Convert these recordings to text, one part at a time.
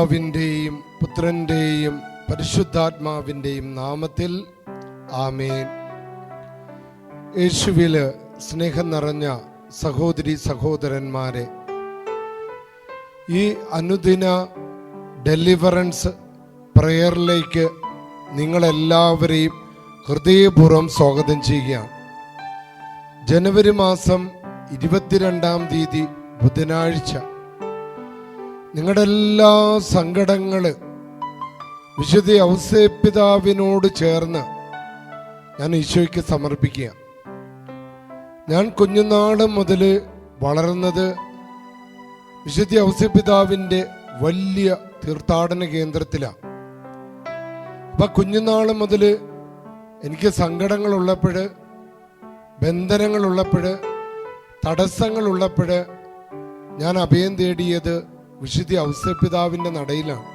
പിതാവിന്റെയും പുത്രന്റെയും പരിശുദ്ധാത്മാവിന്റെയും നാമത്തിൽ ആമേൻ. യേശുവിൽ സ്നേഹം നിറഞ്ഞ സഹോദരി സഹോദരന്മാരെ ഈ അനുദിന ഡെലിവറൻസ് പ്രയറിലേക്ക് നിങ്ങളെല്ലാവരെയും ഹൃദയപൂർവം സ്വാഗതം ചെയ്യുകയാണ്. ജനുവരി മാസം ഇരുപത്തിരണ്ടാം തീയതി ബുധനാഴ്ച നിങ്ങളുടെ എല്ലാ സങ്കടങ്ങൾ വിശുദ്ധ ഔസേപിതാവിനോട് ചേർന്ന് ഞാൻ ഈശോയ്ക്ക് സമർപ്പിക്കുക. ഞാൻ കുഞ്ഞുനാൾ മുതൽ വളർന്നത് വിശുദ്ധ ഔസേപിതാവിന്റെ വലിയ തീർത്ഥാടന കേന്ദ്രത്തിലാണ് അപ്പം കുഞ്ഞുനാൾ മുതൽ എനിക്ക് സങ്കടങ്ങളുള്ളപ്പോൾ ബന്ധനങ്ങളുള്ളപ്പോൾ തടസ്സങ്ങളുള്ളപ്പോൾ ഞാൻ അഭയം തേടിയത് വിശുദ്ധ ഔസപിതാവിന്റെ നടയിലാണ്.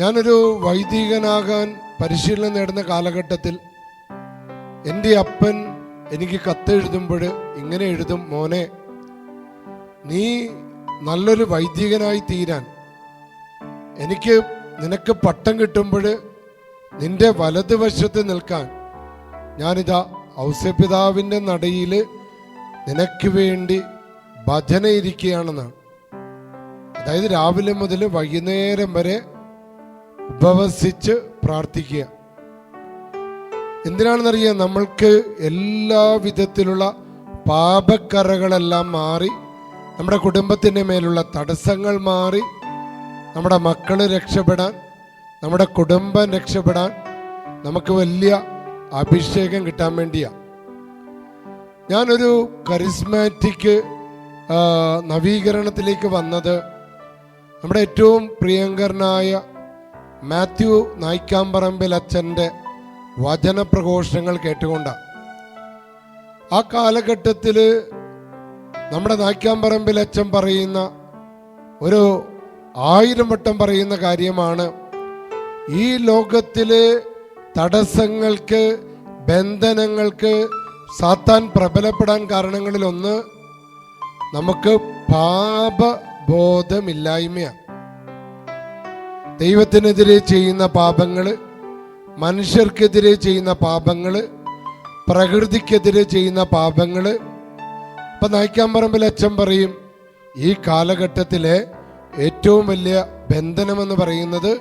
ഞാനൊരു വൈദികനാകാൻ പരിശീലനം നേടുന്ന കാലഘട്ടത്തിൽ എന്റെ അപ്പൻ എനിക്ക് കത്തെഴുതുമ്പോൾ ഇങ്ങനെ എഴുതും മോനെ നീ നല്ലൊരു വൈദികനായി തീരാൻ. എനിക്ക് നിനക്ക് പട്ടം കിട്ടുമ്പോൾ നിന്റെ വലതുവശത്ത് നിൽക്കാൻ. ഞാനിതാ ഔസ്യപിതാവിന്റെ നടയിൽ നിനക്ക് വേണ്ടി ഭജന ഇരിക്കുകയാണെന്നാണ് അതായത് രാവിലെ മുതൽ വൈകുന്നേരം വരെ ഉപവസിച്ച് പ്രാർത്ഥിക്കുക. എന്തിനാണെന്നറിയാം? നമ്മൾക്ക് എല്ലാ വിധത്തിലുള്ള പാപക്കറകളെല്ലാം മാറി നമ്മുടെ കുടുംബത്തിന്റെ മേലുള്ള തടസ്സങ്ങൾ മാറി നമ്മുടെ മക്കൾ രക്ഷപ്പെടാൻ നമ്മുടെ കുടുംബം രക്ഷപ്പെടാൻ നമുക്ക് വലിയ അഭിഷേകം കിട്ടാൻ വേണ്ടിയാ. ഞാനൊരു കരിസ്മാറ്റിക് നവീകരണത്തിലേക്ക് വന്നത് നമ്മുടെ ഏറ്റവും പ്രിയങ്കരനായ മാത്യു നായ്ക്കാമ്പറമ്പിൽ അച്ഛന്റെ വചനപ്രഘോഷങ്ങൾ കേട്ടുകൊണ്ടാണ് ആ കാലഘട്ടത്തിൽ നമ്മുടെ നായ്ക്കാമ്പറമ്പിൽ അച്ഛൻ പറയുന്ന ഒരു ആയിരം വട്ടം പറയുന്ന കാര്യമാണ്. ഈ ലോകത്തിലെ തടസ്സങ്ങൾക്ക് ബന്ധനങ്ങൾക്ക് സാത്താൻ പ്രബലപ്പെടാൻ കാരണങ്ങളിലൊന്ന് നമുക്ക് പാപബോധമില്ലായ്മയാണ് ദൈവത്തിനെതിരെ ചെയ്യുന്ന പാപങ്ങൾ മനുഷ്യർക്കെതിരെ ചെയ്യുന്ന പാപങ്ങൾ പ്രകൃതിക്കെതിരെ ചെയ്യുന്ന പാപങ്ങൾ ഇപ്പൊ പറമ്പിൽ അച്ഛൻ പറയും ഈ കാലഘട്ടത്തിലെ ഏറ്റവും വലിയ ബന്ധനമെന്ന് പറയുന്നത്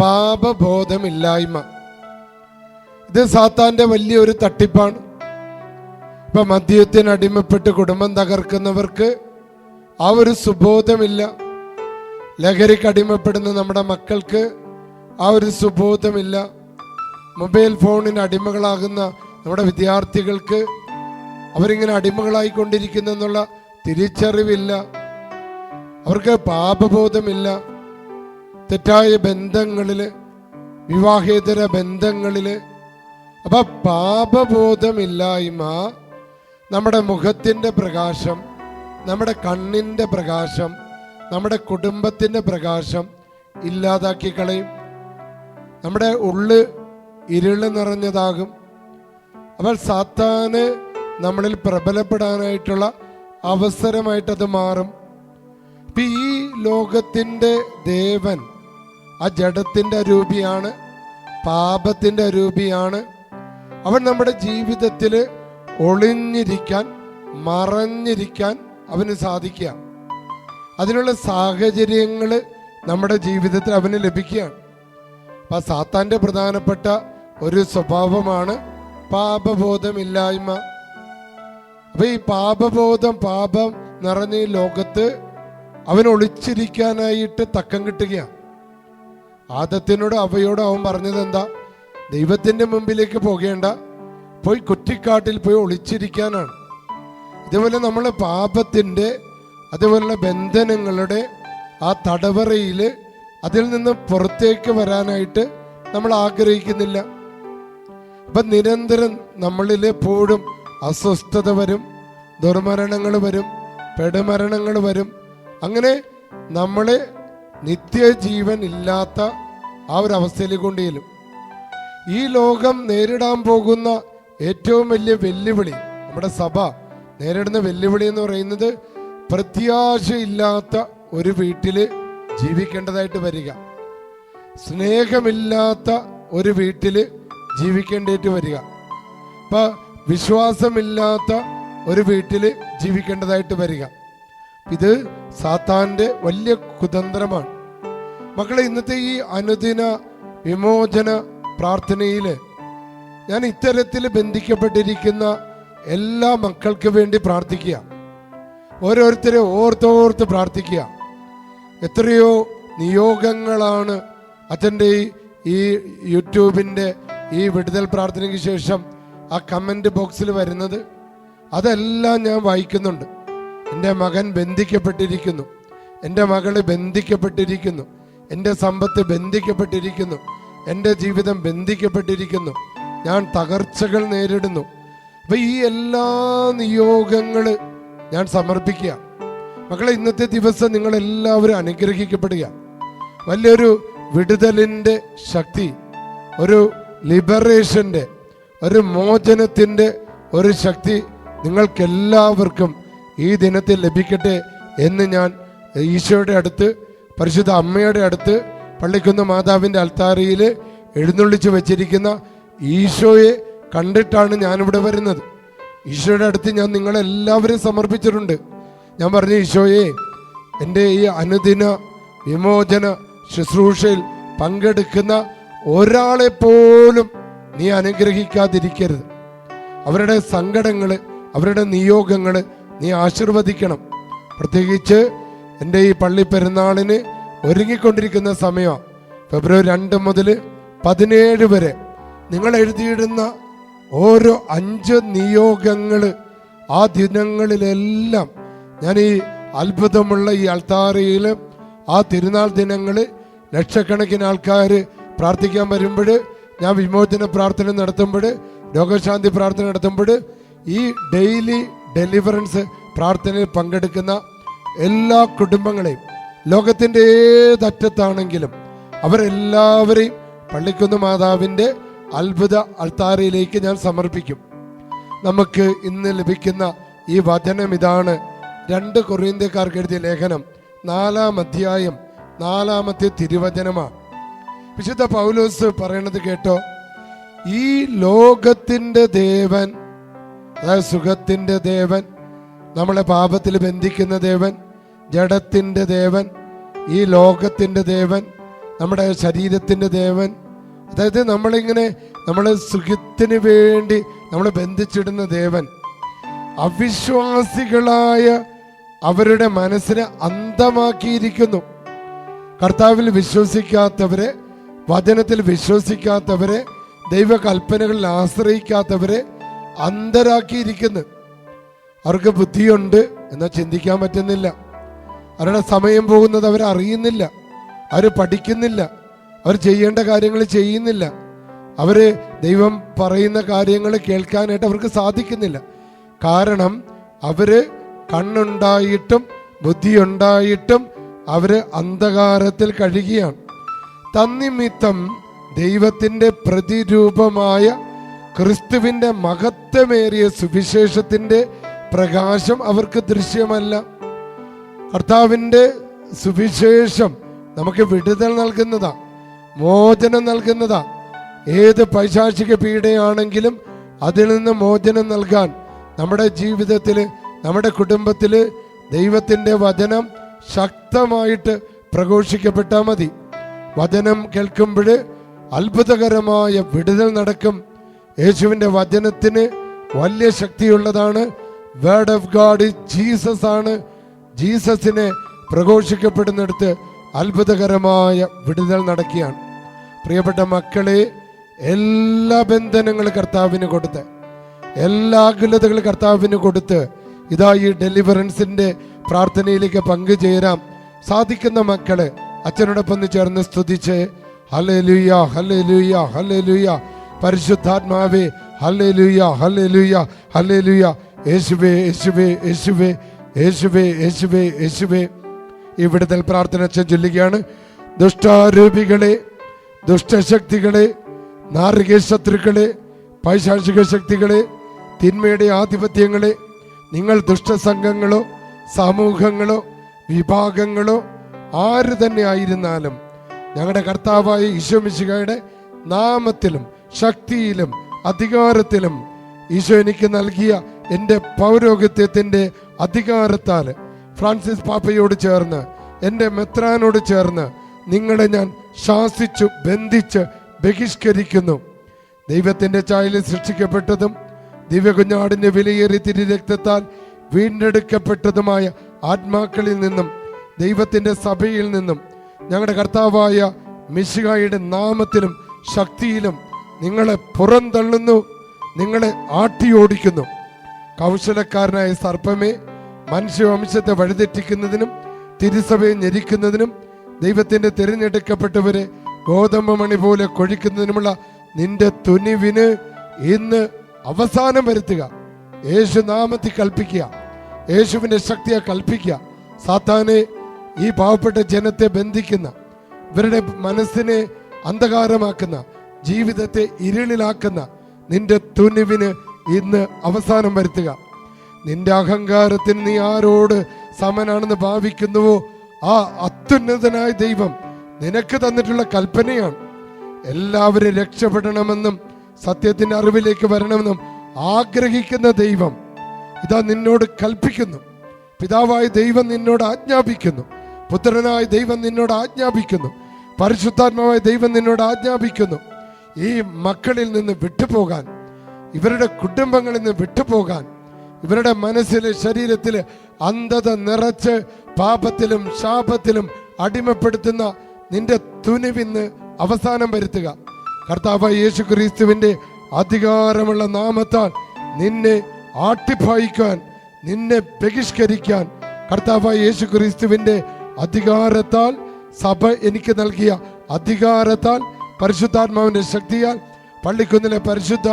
പാപബോധമില്ലായ്മ. ഇത് സാത്താന്റെ വലിയൊരു തട്ടിപ്പാണ്. ഇപ്പൊ മദ്യത്തിന് അടിമപ്പെട്ട് കുടുംബം തകർക്കുന്നവർക്ക് ആ ഒരു സുബോധമില്ല. ലഹരിക്ക് അടിമപ്പെടുന്ന നമ്മുടെ മക്കൾക്ക് ആ ഒരു സുബോധമില്ല. മൊബൈൽ ഫോണിന് അടിമകളാകുന്ന നമ്മുടെ വിദ്യാർത്ഥികൾക്ക് അവരിങ്ങനെ അടിമകളായിക്കൊണ്ടിരിക്കുന്നു എന്നുള്ള തിരിച്ചറിവില്ല. അവർക്ക് പാപബോധമില്ല. തെറ്റായ ബന്ധങ്ങളിൽ വിവാഹേതര ബന്ധങ്ങളിൽ അപ്പൊ പാപബോധമില്ലായ്മ നമ്മുടെ മുഖത്തിന്റെ പ്രകാശം നമ്മുടെ കണ്ണിന്റെ പ്രകാശം നമ്മുടെ കുടുംബത്തിന്റെ പ്രകാശം ഇല്ലാതാക്കി കളയും. നമ്മുടെ ഉള്ള് ഇരുൾ നിറഞ്ഞതാകും. അപ്പോൾ സാത്താന് നമ്മളിൽ പ്രബലപ്പെടാനായിട്ടുള്ള അവസരമായിട്ടത് മാറും. ഇപ്പൊ ഈ ലോകത്തിന്റെ ദേവൻ ആ ജഡത്തിന്റെ രൂപിയാണ് പാപത്തിന്റെ രൂപിയാണ് അവൻ നമ്മുടെ ജീവിതത്തിൽ ഒളിഞ്ഞിരിക്കാൻ മറഞ്ഞിരിക്കാൻ അവന് സാധിക്കുക. അതിനുള്ള സാഹചര്യങ്ങൾ നമ്മുടെ ജീവിതത്തിൽ അവന് ലഭിക്കുകയാണ് അപ്പം സാത്താന്റെ പ്രധാനപ്പെട്ട ഒരു സ്വഭാവമാണ് പാപബോധമില്ലായ്മ. അപ്പം ഈ പാപബോധം പാപം നിറഞ്ഞ ഈ ലോകത്ത് അവൻ ഒളിച്ചിരിക്കാനായിട്ട് തക്കം കിട്ടുകയാണ് ആദത്തിനോട് അവയോട് അവൻ പറഞ്ഞത് എന്താ? ദൈവത്തിന്റെ മുമ്പിലേക്ക് പോകേണ്ട. പോയി കുറ്റിക്കാട്ടിൽ പോയി ഒളിച്ചിരിക്കാനാണ്. ഇതുപോലെ നമ്മൾ പാപത്തിന്റെ അതേപോലെയുള്ള ബന്ധനങ്ങളുടെ ആ തടവറയിൽ അതിൽ നിന്ന് പുറത്തേക്ക് വരാനായിട്ട് നമ്മൾ ആഗ്രഹിക്കുന്നില്ല. അപ്പൊ നിരന്തരം നമ്മളിൽ എപ്പോഴും അസ്വസ്ഥത വരും ദുർമരണങ്ങൾ വരും പെടുമരണങ്ങൾ വരും. അങ്ങനെ നമ്മളെ നിത്യജീവൻ ഇല്ലാത്ത ആ ഒരു അവസ്ഥയിലേക്ക് കൊണ്ടുചെല്ലും ഈ ലോകം നേരിടാൻ പോകുന്ന ഏറ്റവും വലിയ വെല്ലുവിളി നമ്മുടെ സഭ നേരിടുന്ന വെല്ലുവിളി എന്ന് പറയുന്നത് പ്രത്യാശയില്ലാത്ത ഒരു വീട്ടിൽ ജീവിക്കേണ്ടതായിട്ട് വരിക. സ്നേഹമില്ലാത്ത ഒരു വീട്ടിൽ ജീവിക്കേണ്ടിയിട്ട് വരിക. ഇപ്പൊ വിശ്വാസമില്ലാത്ത ഒരു വീട്ടിൽ ജീവിക്കേണ്ടതായിട്ട് വരിക. ഇത് സാത്താന്റെ വലിയ കുതന്ത്രമാണ്. മക്കളെ ഇന്നത്തെ ഈ അനുദിന വിമോചന പ്രാർത്ഥനയിൽ ഞാൻ ഇത്തരത്തിൽ ബന്ധിക്കപ്പെട്ടിരിക്കുന്ന എല്ലാ മക്കൾക്ക് വേണ്ടി പ്രാർത്ഥിക്കുക. ഓരോരുത്തരെ ഓർത്തോർത്ത് പ്രാർത്ഥിക്കുക. എത്രയോ നിയോഗങ്ങളാണ് അച്ഛന്റെ ഈ യൂട്യൂബിന്റെ ഈ വിടുതൽ പ്രാർത്ഥനയ്ക്ക് ശേഷം ആ കമന്റ് ബോക്സിൽ വരുന്നത്. അതെല്ലാം ഞാൻ വായിക്കുന്നുണ്ട്. എന്റെ മകൻ ബന്ധിക്കപ്പെട്ടിരിക്കുന്നു. എന്റെ മകൾ ബന്ധിക്കപ്പെട്ടിരിക്കുന്നു. എന്റെ സമ്പത്ത് ബന്ധിക്കപ്പെട്ടിരിക്കുന്നു. എന്റെ ജീവിതം ബന്ധിക്കപ്പെട്ടിരിക്കുന്നു. ഞാൻ തകർച്ചകൾ നേരിടുന്നു. അപ്പൊ ഈ എല്ലാ നിയോഗങ്ങൾ ഞാൻ സമർപ്പിക്കുക. മക്കളെ ഇന്നത്തെ ദിവസം നിങ്ങൾ എല്ലാവരും അനുഗ്രഹിക്കപ്പെടുക. വലിയൊരു വിടുതലിന്റെ ശക്തി ഒരു ലിബറേഷന്റെ ഒരു മോചനത്തിന്റെ ഒരു ശക്തി നിങ്ങൾക്കെല്ലാവർക്കും ഈ ദിനത്തിൽ ലഭിക്കട്ടെ എന്ന് ഞാൻ ഈശോയുടെ അടുത്ത് പരിശുദ്ധ അമ്മയുടെ അടുത്ത് പള്ളിക്കുന്ന് മാതാവിന്റെ അൽത്താരയിൽ എഴുന്നള്ളിച്ച് വച്ചിരിക്കുന്ന ഈശോയെ കണ്ടിട്ടാണ് ഞാനിവിടെ വരുന്നത്. ഈശോയുടെ അടുത്ത് ഞാൻ നിങ്ങളെല്ലാവരും സമർപ്പിച്ചിട്ടുണ്ട്. ഞാൻ പറഞ്ഞു ഈശോയെ എന്റെ ഈ അനുദിന വിമോചന ശുശ്രൂഷയിൽ പങ്കെടുക്കുന്ന ഒരാളെ പോലും നീ അനുഗ്രഹിക്കാതിരിക്കരുത്. അവരുടെ സങ്കടങ്ങൾ അവരുടെ നിയോഗങ്ങൾ നീ ആശീർവദിക്കണം. പ്രത്യേകിച്ച് എന്റെ ഈ പള്ളി പെരുന്നാളിന് ഒരുങ്ങിക്കൊണ്ടിരിക്കുന്ന സമയമാണ് ഫെബ്രുവരി രണ്ട് മുതൽ പതിനേഴ് വരെ നിങ്ങൾ എഴുതിയിടുന്ന ഓരോ അഞ്ച് നിയോഗങ്ങൾ ആ ദിനങ്ങളിലെല്ലാം ഞാൻ ഈ അത്ഭുതമുള്ള ഈ അൾത്താറയിൽ ആ തിരുനാൾ ദിനങ്ങൾ ലക്ഷക്കണക്കിന് ആൾക്കാർ പ്രാർത്ഥിക്കാൻ വരുമ്പോൾ ഞാൻ വിമോചന പ്രാർത്ഥന നടത്തുമ്പോൾ രോഗശാന്തി പ്രാർത്ഥന നടത്തുമ്പോൾ ഈ ഡെയിലി ഡെലിവറൻസ് പ്രാർത്ഥനയിൽ പങ്കെടുക്കുന്ന എല്ലാ കുടുംബങ്ങളെയും ലോകത്തിന്റെ ഏതറ്റത്താണെങ്കിലും അവരെല്ലാവരെയും പള്ളിക്കുന്ന് മാതാവിന്റെ അത്ഭുത അൾത്താരയിലേക്ക് ഞാൻ സമർപ്പിക്കും. നമുക്ക് ഇന്ന് ലഭിക്കുന്ന ഈ വചനം ഇതാണ് രണ്ട് കൊറിയന്ത്യക്കാർക്ക് എഴുതിയ ലേഖനം. നാലാം അധ്യായം നാലാമത്തെ തിരുവചനമാണ്. വിശുദ്ധ പൗലോസ് പറയണത് കേട്ടോ ഈ ലോകത്തിന്റെ ദേവൻ അതായത് സുഖത്തിന്റെ ദേവൻ നമ്മളെ പാപത്തിൽ ബന്ധിക്കുന്ന ദേവൻ ജഡത്തിന്റെ ദേവൻ ഈ ലോകത്തിന്റെ ദേവൻ നമ്മുടെ ശരീരത്തിന്റെ ദേവൻ അതായത് നമ്മളിങ്ങനെ നമ്മളെ സുഖത്തിന് വേണ്ടി നമ്മളെ ബന്ധിച്ചിടുന്ന ദേവൻ അവിശ്വാസികളായ അവരുടെ മനസ്സിനെ അന്ധമാക്കിയിരിക്കുന്നു. കർത്താവിൽ വിശ്വസിക്കാത്തവരെ വചനത്തിൽ വിശ്വസിക്കാത്തവരെ ദൈവകൽപ്പനകളിൽ ആശ്രയിക്കാത്തവരെ അന്ധരാക്കിയിരിക്കുന്നു. അവർക്ക് ബുദ്ധിയുണ്ട് എന്നാൽ ചിന്തിക്കാൻ പറ്റുന്നില്ല. അവരുടെ സമയം പോകുന്നത് അവരറിയുന്നില്ല. അവർ പഠിക്കുന്നില്ല. അവർ ചെയ്യേണ്ട കാര്യങ്ങൾ ചെയ്യുന്നില്ല. അവർ ദൈവം പറയുന്ന കാര്യങ്ങൾ കേൾക്കാനായിട്ട് അവർക്ക് സാധിക്കുന്നില്ല. കാരണം അവർ കണ്ണുണ്ടായിട്ടും ബുദ്ധിയുണ്ടായിട്ടും അവർ അന്ധകാരത്തിൽ കഴിയുകയാണ് തന്നിമിത്തം ദൈവത്തിന്റെ പ്രതിരൂപമായ ക്രിസ്തുവിന്റെ മഹത്വമേറിയ സുവിശേഷത്തിന്റെ പ്രകാശം അവർക്ക് ദൃശ്യമല്ല. കർത്താവിന്റെ സുവിശേഷം നമുക്ക് വിടുതൽ നൽകുന്നതാ. മോചനം നൽകുന്നതാ. ഏത് പൈശാചിക പീഡയാണെങ്കിലും അതിൽ നിന്ന് മോചനം നൽകാൻ നമ്മുടെ ജീവിതത്തിൽ നമ്മുടെ കുടുംബത്തിൽ ദൈവത്തിന്റെ വചനം ശക്തമായിട്ട് പ്രഘോഷിക്കപ്പെട്ടാൽ മതി. വചനം കേൾക്കുമ്പോൾ അത്ഭുതകരമായ വിടുതൽ നടക്കും. യേശുവിന്റെ വചനത്തിന് വലിയ ശക്തിയുള്ളതാണ്. വേർഡ് ഓഫ് ഗാഡ് ജീസസ് ആണ്. ജീസസിനെ പ്രഘോഷിക്കപ്പെടുന്നിടത്ത് അത്ഭുതകരമായ വിടുതൽ നടക്കുകയാണ്. പ്രിയപ്പെട്ട മക്കളെ എല്ലാ ബന്ധനങ്ങളും കർത്താവിന് കൊടുത്ത് എല്ലാ അകലതകളും കർത്താവിന് കൊടുത്ത് ഇതാ ഈ ഡെലിവറൻസിന്റെ പ്രാർത്ഥനയിലേക്ക് പങ്കുചേരാം. സാധിക്കുന്ന മക്കൾ അച്ഛനോടൊപ്പം ചേർന്ന് സ്തുതിച്ച് ഹലേ ലുയ്യ ഹലേ ലുയ്യ ഹലേ ലുയ്യ പരിശുദ്ധാത്മാവേ ഹലേ ലുയ്യ ഹലേ ലുയ്യ ഹലേ ലുയ്യ യേശുവേ യേശുവേ യേശുവേ യേശുവേ യേശുവേ. യേശുവേ ഇവിടുത്തെ പ്രാർത്ഥന അച്ഛൻ ചൊല്ലുകയാണ് ദുഷ്ടാരൂപികളെ ദുഷ്ടശക്തികളെ നാറിക ശത്രുക്കളെ പൈശാചിക ശക്തികളെ തിന്മയുടെ ആധിപത്യങ്ങളെ നിങ്ങൾ ദുഷ്ടസംഘങ്ങളോ സമൂഹങ്ങളോ വിഭാഗങ്ങളോ ആര് തന്നെ ആയിരുന്നാലും ഞങ്ങളുടെ കർത്താവായ ഈശോമിശികയുടെ നാമത്തിലും ശക്തിയിലും അധികാരത്തിലും ഈശോ എനിക്ക് നൽകിയ എന്റെ പൗരോഹിത്യത്തിന്റെ അധികാരത്താൽ ഫ്രാൻസിസ് പാപ്പയോട് ചേർന്ന് എന്റെ മെത്രാനോട് ചേർന്ന് നിങ്ങളെ ഞാൻ ശാസിച്ചു ബന്ധിച്ച് ബഹിഷ്കരിക്കുന്നു. ദൈവത്തിന്റെ ചായലിൽ സൃഷ്ടിക്കപ്പെട്ടതും ദിവ്യകുഞ്ഞാടിന്റെ വിലയേറി തിരി രക്തത്താൽ വീണ്ടെടുക്കപ്പെട്ടതുമായ ആത്മാക്കളിൽ നിന്നും ദൈവത്തിന്റെ സഭയിൽ നിന്നും ഞങ്ങളുടെ കർത്താവായ മിശിഹായുടെ നാമത്തിലും ശക്തിയിലും നിങ്ങളെ പുറന്തള്ളുന്നു നിങ്ങളെ ആട്ടിയോടിക്കുന്നു. കൗശലക്കാരനായ സർപ്പമേ മനുഷ്യവംശത്തെ വഴിതെറ്റിക്കുന്നതിനും തിരുസഭയെ ഞെരിക്കുന്നതിനും ദൈവത്തിന്റെ തിരഞ്ഞെടുക്കപ്പെട്ടവരെ ഗോതമ്പ് മണി പോലെ കൊഴിക്കുന്നതിനുമുള്ള നിന്റെ തുനിവിന് ഇന്ന് അവസാനം വരുത്തുക. യേശു നാമത്തിൽ കൽപ്പിക്കുക. യേശുവിന്റെ ശക്തിയെ കൽപ്പിക്കുക. സാത്താനെ ഈ പാവപ്പെട്ട ജനത്തെ ബന്ധിക്കുന്ന ഇവരുടെ മനസ്സിനെ അന്ധകാരമാക്കുന്ന ജീവിതത്തെ ഇരുളിലാക്കുന്ന നിന്റെ തുനിവിന് ഇന്ന് അവസാനം വരുത്തുക. നിന്റെ അഹങ്കാരത്തിന് നീ ആരോട് സമനാണെന്ന് ഭാവിക്കുന്നുവോ? ആ അത്യുന്നതനായ ദൈവം നിനക്ക് തന്നിട്ടുള്ള കൽപ്പനയാണ്. എല്ലാവരും രക്ഷപ്പെടണമെന്നും സത്യത്തിന്റെ അറിവിലേക്ക് വരണമെന്നും ആഗ്രഹിക്കുന്ന ദൈവം ഇതാ നിന്നോട് കൽപ്പിക്കുന്നു. പിതാവായ ദൈവം നിന്നോട് ആജ്ഞാപിക്കുന്നു. പുത്രനായ ദൈവം നിന്നോട് ആജ്ഞാപിക്കുന്നു. പരിശുദ്ധാത്മാവായ ദൈവം നിന്നോട് ആജ്ഞാപിക്കുന്നു. ഈ മക്കളിൽ നിന്ന് വിട്ടുപോകാൻ ഇവരുടെ കുടുംബങ്ങളിൽ നിന്ന് വിട്ടുപോകാൻ ഇവരുടെ മനസ്സിലെ ശരീരത്തിൽ അന്ധത നിറച്ച് പാപത്തിലും ശാപത്തിലും അടിമപ്പെടുത്തുന്ന നിന്റെ തുനിവിന്ന് അവസാനം വരുത്തുക. കർത്താവ് യേശു ക്രിസ്തുവിന്റെ അധികാരമുള്ള നാമത്താൽ നിന്നെ ആട്ടിപ്പായിക്കാൻ നിന്നെ ബഹിഷ്കരിക്കാൻ കർത്താവ് യേശു ക്രിസ്തുവിന്റെ അധികാരത്താൽ സഭ എനിക്ക് നൽകിയ അധികാരത്താൽ പരിശുദ്ധാത്മാവിന്റെ ശക്തിയാൽ പള്ളിക്കുന്നിലെ പരിശുദ്ധ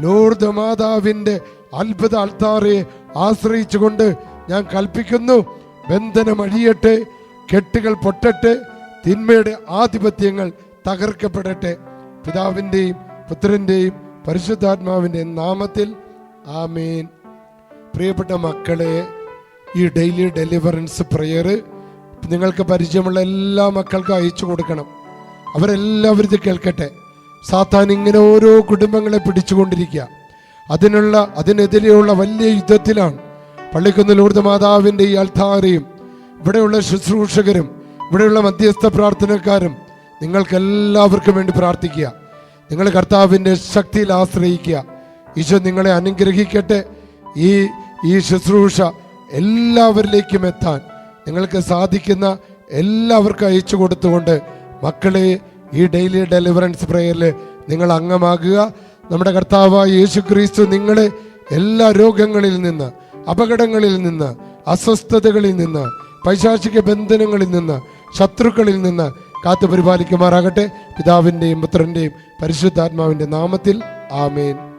ലോർദ് മാതാവിന്റെ അത്ഭുത അൾത്താറയെ ആശ്രയിച്ചുകൊണ്ട് ഞാൻ കൽപ്പിക്കുന്നു ബന്ധനം അഴിയട്ടെ കെട്ടുകൾ പൊട്ടട്ടെ തിന്മയുടെ ആധിപത്യങ്ങൾ തകർക്കപ്പെടട്ടെ. പിതാവിന്റെയും പുത്രന്റെയും പരിശുദ്ധാത്മാവിന്റെയും നാമത്തിൽ ആമേൻ. പ്രിയപ്പെട്ട മക്കളെ ഈ ഡെയിലി ഡെലിവറൻസ് പ്രെയർ നിങ്ങൾക്ക് പരിചയമുള്ള എല്ലാ മക്കൾക്കും അയച്ചു കൊടുക്കണം. അവരെല്ലാവരും ഇത് കേൾക്കട്ടെ. സാത്താൻ ഇങ്ങനെ ഓരോ കുടുംബങ്ങളെ പിടിച്ചുകൊണ്ടിരിക്കുക. അതിനുള്ള അതിനെതിരെയുള്ള വലിയ യുദ്ധത്തിലാണ് പള്ളിക്കുന്ന് ലൂർദ് മാതാവിന്റെ ഈ അൽത്താരയും ഇവിടെയുള്ള ശുശ്രൂഷകരും ഇവിടെയുള്ള മധ്യസ്ഥ പ്രാർത്ഥനക്കാരും നിങ്ങൾക്കെല്ലാവർക്കും വേണ്ടി പ്രാർത്ഥിക്കുക. നിങ്ങൾ കർത്താവിന്റെ ശക്തിയിൽ ആശ്രയിക്കുക. ഈശോ നിങ്ങളെ അനുഗ്രഹിക്കട്ടെ. ഈ ഈ ശുശ്രൂഷ എല്ലാവരിലേക്കും എത്താൻ നിങ്ങൾക്ക് സാധിക്കുന്ന എല്ലാവർക്കും അയച്ചു കൊടുത്തുകൊണ്ട് മക്കളെ ഈ ഡെയിലി ഡെലിവറൻസ് പ്രേയറിൽ നിങ്ങൾ അംഗമാകുക. നമ്മുടെ കർത്താവായ യേശു ക്രിസ്തു നിങ്ങളെ എല്ലാ രോഗങ്ങളിൽ നിന്ന് അപകടങ്ങളിൽ നിന്ന് അസ്വസ്ഥതകളിൽ നിന്ന് പൈശാചിക ബന്ധനങ്ങളിൽ നിന്ന് ശത്രുക്കളിൽ നിന്ന് കാത്തു പരിപാലിക്കുമാറാകട്ടെ. പിതാവിന്റെയും പുത്രന്റെയും പരിശുദ്ധാത്മാവിന്റെ നാമത്തിൽ ആമേൻ.